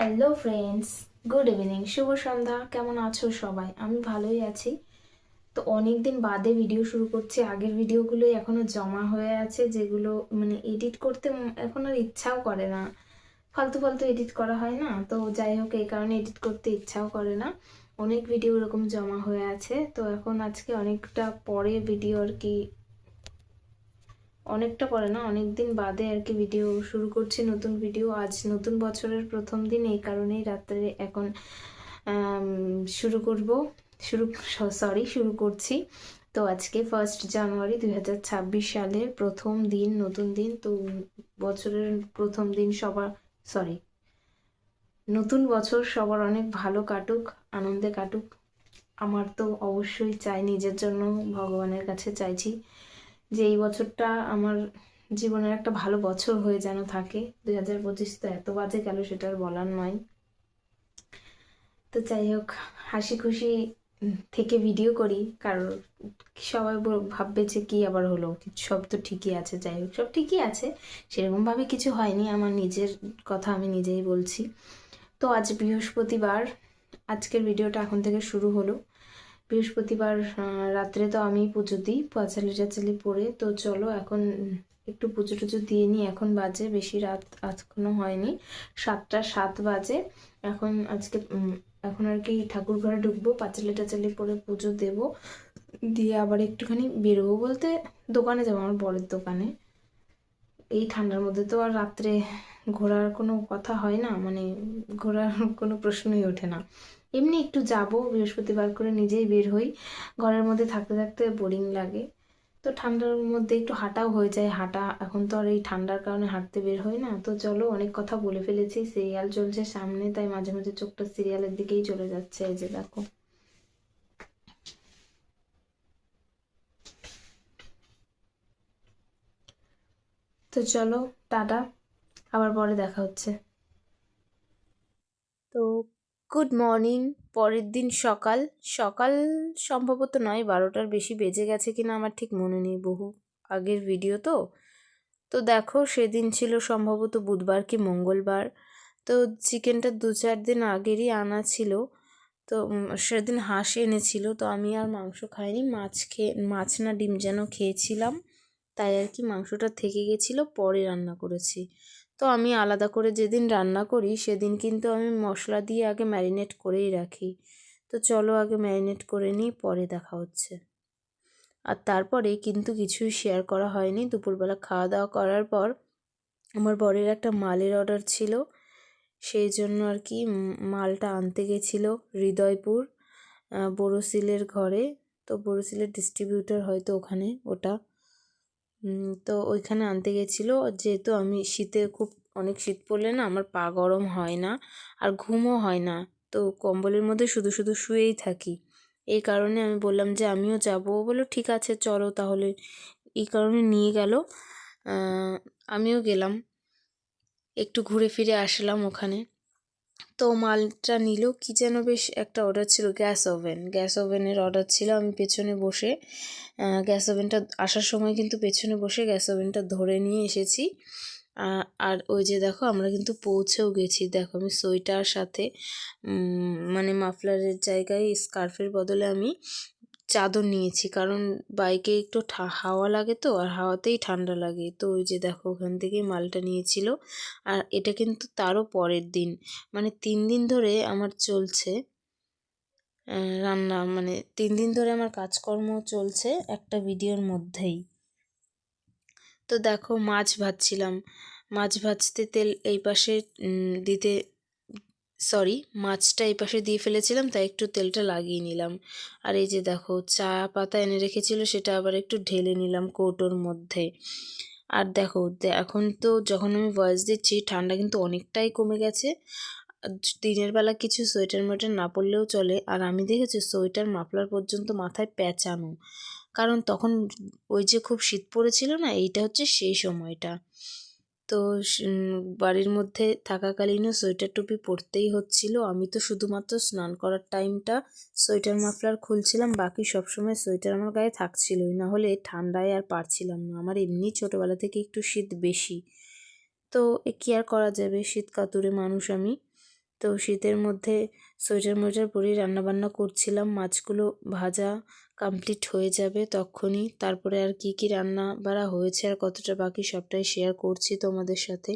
Hello friends good evening শুভ সন্ধ্যা। কেমন আছো সবাই? আমি ভালোই আছি। তো অনেক দিন বাদে ভিডিও শুরু করছি। আগের ভিডিওগুলো এখনও জমা হয়ে আছে, যেগুলো মানে এডিট করতে এখন আর ইচ্ছাও করে না। ফালতু ফালতু এডিট করা হয় না। তো যাই হোক, এই কারণে এডিট করতে ইচ্ছাও করে না। অনেক ভিডিও এরকম জমা হয়ে আছে। তো এখন আজকে অনেকটা পরে ভিডিও আর কি অনেকটা পরে না অনেক দিন বাদে আর কি ভিডিও শুরু করছি, নতুন ভিডিও আজ নতুন বছরের প্রথম দিন, এই কারণেই রাত্রে এখন শুরু করব। শুরু সরি শুরু করছি। তো আজকে ফার্স্ট জানুয়ারি দুই হাজার ছাব্বিশ সালের প্রথম দিন, নতুন দিন। তো বছরের প্রথম দিন সবার সরি নতুন বছর সবার অনেক ভালো কাটুক, আনন্দে কাটুক। আমার তো অবশ্যই চাই, নিজের জন্য ভগবানের কাছে চাইছি। যে এই বছরটা আমার জীবনের একটা ভালো বছর হয়ে যেন থাকে। দুই হাজার পঁচিশ তো এত বাজে গেল সেটা আর বলার নয়। তো যাই হোক, হাসি খুশি থেকে ভিডিও করি। কারণ সবাই ভাববে যে কি আবার হলো। সব তো ঠিকই আছে, যাই হোক, সব ঠিকই আছে। সেরকমভাবে কিছু হয়নি, আমার নিজের কথা আমি নিজেই বলছি। তো আজ বৃহস্পতিবার, আজকের ভিডিওটা এখন থেকে শুরু হলো। বৃহস্পতিবার রাত্রে তো আমি পুজো দিই, পাঁচালি টাচালি পরে। তো চলো এখন একটু পুজো টুজো দিয়ে নিই। এখন বাজে, বেশি রাত এখনও হয়নি। সাতটা সাত বাজে। এখন আজকে এখন আর কি ঠাকুর ঘরে ঢুকবো, পাঁচালি টাচালি পরে পুজো দেব। দিয়ে আবার একটুখানি বেরোবো বলতে দোকানে যাব, আমার বরের দোকানে। এই ঠান্ডার মধ্যে তো আর রাত্রে ঘোরার কোনো কথা হয় না মানে ঘোরার কোনো প্রশ্নই ওঠে না। এমনি একটু যাব, বৃহস্পতিবার করে নিজেই বের হই। ঘরের মধ্যে থাকতে থাকতে বোরিং লাগে। তো ঠান্ডার মধ্যে একটু হাঁটাও হয়ে যায়, হাঁটা। এখন তো আর এই ঠান্ডার কারণে হাঁটতে বের হই না। তো চলো, অনেক কথা বলে ফেলেছি। সিরিয়াল চলছে সামনে, তাই মাঝে মাঝে চোখটা সিরিয়ালের দিকেই চলে যাচ্ছে, এই যে দেখো। তো চলো, টাটা। আবার পরে দেখা হচ্ছে। গুড মর্নিং পরের দিন সকাল। সকাল সম্ভবত নয়, বারোটার বেশি বেজে গেছে কিনা আমার ঠিক মনে নেই বহু। আগের ভিডিও তো। তো দেখো, সেদিন ছিল সম্ভবত বুধবার কি মঙ্গলবার। তো চিকেনটা দু চার দিন আগেরই আনা ছিল। তো সেদিন হাঁস এনেছিল। তো আমি আর মাংস খাইনি। মাছ খেয়ে মাছ না ডিম যেন খেয়েছিলাম। তাই আর কি মাংসটা থেকে গেছিল, পরে রান্না করেছি। তো আমি আলাদা করে যেদিন রান্না করি, সেদিন কিন্তু আমি মশলা দিয়ে আগে ম্যারিনেট করেই রাখি। তো চলো আগে ম্যারিনেট করে নিই, পরে দেখা হচ্ছে। আর তারপরে কিন্তু কিছুই শেয়ার করা হয়নি। দুপুরবেলা খাওয়া দাওয়া করার পর আমার বরের একটা মালের অর্ডার ছিল। সেই জন্য আর কি মালটা আনতে গেছিল হৃদয়পুর বোরোসিলের ঘরে। তো বোরোসিলের ডিস্ট্রিবিউটর হয়তো ওখানে, ওটা। তো ওইখানে আনতে গেছিল। যেহেতু আমি শীতে খুব অনেক শীত পড়লে না আমার পা গরম হয় না আর ঘুমও হয় না। তো কম্বলের মধ্যে শুধু শুধু শুয়েই থাকি। এই কারণে আমি বললাম যে আমিও যাব। ও বলল, ঠিক আছে, চলো তাহলে। এই কারণে নিয়ে গেল। আমিও গেলাম। একটু ঘুরে ফিরে আসলাম ওখানে। তো মালটা নিল, কী যেন বেশ একটা অর্ডার ছিল গ্যাস ওভেন গ্যাস ওভেনের অর্ডার ছিল, আমি পেছনে বসে গ্যাস ওভেনটা আসার সময় কিন্তু পেছনে বসে গ্যাস ওভেনটা ধরে নিয়ে এসেছি। আর ওই যে দেখো, আমরা কিন্তু পৌঁছেও গেছি। দেখো, আমি সোয়েটার সাথে মানে মাফলারের জায়গায় স্কার্ফের বদলে আমি চাদর নিয়েছি। কারণ বাইকে একটু হাওয়া লাগে তো, আর হাওয়াতেই ঠান্ডা লাগে। তো ওই যে দেখো, ওখান থেকেই মালটা নিয়েছিল। আর এটা কিন্তু তারও পরের দিন। মানে তিন দিন ধরে আমার চলছে রান্না। মানে তিন দিন ধরে আমার কাজকর্ম চলছে একটা ভিডিওর মধ্যেই। তো দেখো, মাছ ভাজছিলাম। মাছ ভাজতে তেল এই পাশে দিতে সরি মাছটা এই পাশে দিয়ে ফেলেছিলাম, তাই একটু তেলটা লাগিয়ে নিলাম। আর এই যে দেখো, চা পাতা এনে রেখেছিল, সেটা আবার একটু ঢেলে নিলাম কৌটোর মধ্যে। আর দেখো এখন তো যখন আমি ভয়েস দিচ্ছি, ঠান্ডা কিন্তু অনেকটাই কমে গেছে। দিনের বেলা কিছু সোয়েটার মোয়েটার না পরলেও চলে। আর আমি দেখেছি সোয়েটার মাফলার পর্যন্ত মাথায় পেঁচানো। কারণ তখন ওই যে খুব শীত পড়েছিল না, এইটা হচ্ছে সেই সময়টা। তো বাড়ির মধ্যে থাকাকালীনও সোয়েটার টুপি পরতেই হচ্ছিল। আমি তো শুধুমাত্র স্নান করার টাইমটা সোয়েটার মাফলার খুলছিলাম, বাকি সব সময় সোয়েটার আমার গায়ে থাকছিলই। না হলে ঠান্ডায় আর পারছিলাম না। আমার এমনি ছোটোবেলা থেকে একটু শীত বেশি। তো এ কি আর করা যাবে? শীত কাতুরে মানুষ আমি। তো শীতের মধ্যে সোয়েটার মোয়েটার পরেই রান্নাবান্না করছিলাম। মাছগুলো ভাজা কমপ্লিট হয়ে যাবে তখনই। তারপরে আর কি কি রান্না বাড়া হয়েছে আর কতটা বাকি সবটাই শেয়ার করছি তোমাদের সাথে।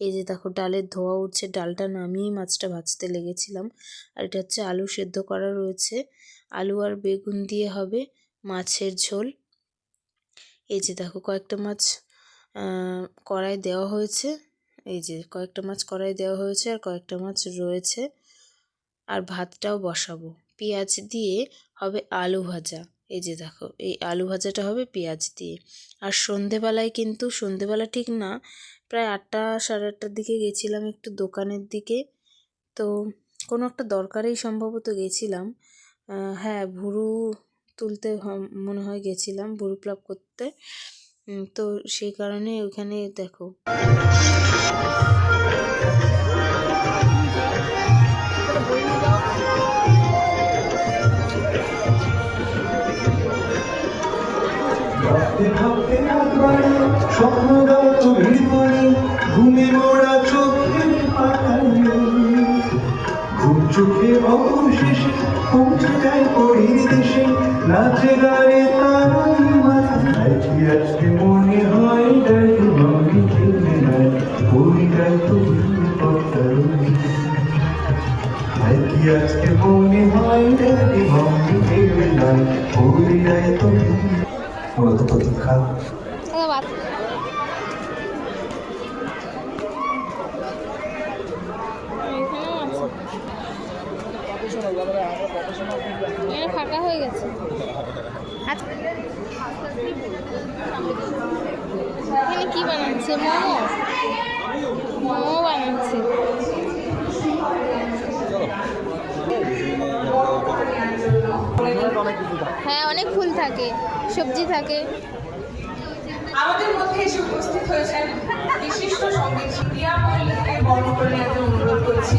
এই যে দেখো, ডালের ধোয়া উঠছে, ডালটা নামিয়েই মাছটা ভাজতে লেগেছিলাম। আর এটা হচ্ছে আলু সেদ্ধ করা রয়েছে। আলু আর বেগুন দিয়ে হবে মাছের ঝোল। এই যে দেখো, কয়েকটা মাছ কড়াই দেওয়া হয়েছে। এই যে কয়েকটা মাছ কড়াই দেওয়া হয়েছে আর কয়েকটা মাছ রয়েছে। আর ভাতটাও বসাবো। পেঁয়াজ দিয়ে হবে আলু ভাজা। এই যে দেখো, এই আলু ভাজাটা হবে পেঁয়াজ দিয়ে। আর সন্ধেবেলায় কিন্তু, সন্ধেবেলা ঠিক না, প্রায় আটটা, সাড়ে আটটার দিকে গেছিলাম একটু দোকানের দিকে। তো কোনো একটা দরকারেই সম্ভবত গেছিলাম। হ্যাঁ ভুরু তুলতে মনে হয় গেছিলাম, ভুরু প্লাব করতে। তো সেই কারণে ওখানে দেখো যায় পরীর দেশে, নাচে গানে তার মাথায় আজকে মনে হয় ডাকি মনে খেলে নাই পরিটাই তো পত্তার কি আজকে মনে হয় ডাকি মনে খেলে নাই পরিটাই তো মূলত প্রতীক্ষা ফাঁকা হয়ে গেছে। আচ্ছা। এখানে কি বানাচ্ছে? মোমো। মোমো বানাচ্ছে। হ্যাঁ অনেক ফুল থাকে সবজি থাকে। আমাদের মধ্যে এসে উপস্থিত হয়েছেন বিশিষ্ট সংগীত প্রিয়া মল্লিককে বরণ করে নেওয়ার অনুরোধ করছি।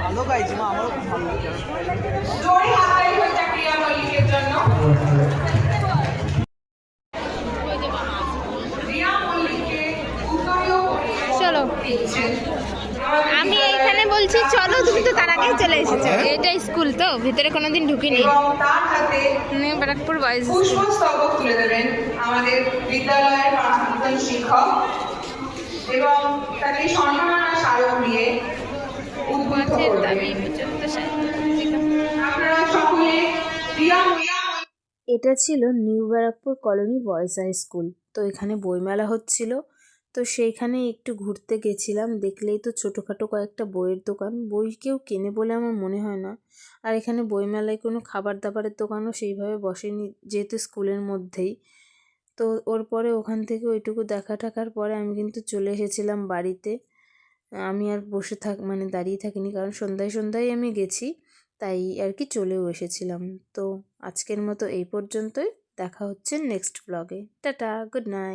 ভালো গাইছি মা আমারও খুব ভালো লাগছে জোরে হয়ে মল্লিকের জন্য চলো। আমি এখানে বলছি চলো তুমি তো তার আগেই চলে এসেছ। এটা স্কুল তো ভিতরে কোনোদিন ঢুকিনি। তার হাতে ব্যারাকপুর বয়েজ পুষ্পস্তবক তুলে দেবেন আমাদের বিদ্যালয়ের প্রাক্তন শিক্ষক। এবং তাকে সম্মাননা স্মারক দিয়ে উদ্বুদ্ধ করবেন। এটা ছিল new Barrackpore colony boys high school. তো এখানে বইমেলা হচ্ছিল। তো সেইখানে একটু ঘুরতে গেছিলাম। দেখলেই তো ছোটোখাটো কয়েকটা বইয়ের দোকান। বই কেউ কেনে বলে আমার মনে হয় না। আর এখানে বইমেলায় কোনো খাবার দাবারের দোকানও সেইভাবে বসেনি, যেহেতু স্কুলের মধ্যেই। তো ওর পরে ওখান থেকে ওইটুকু দেখা টাকার পরে আমি কিন্তু চলে এসেছিলাম বাড়িতে। আমি আর বসে থাক মানে দাঁড়িয়ে থাকিনি। কারণ সন্ধ্যায় সন্ধ্যায় আমি গেছি। তাই আর কি চলেও এসেছিলাম। তো আজকের মতো এই পর্যন্তই। দেখা হচ্ছে নেক্সট ব্লগে টাটা গুড নাইট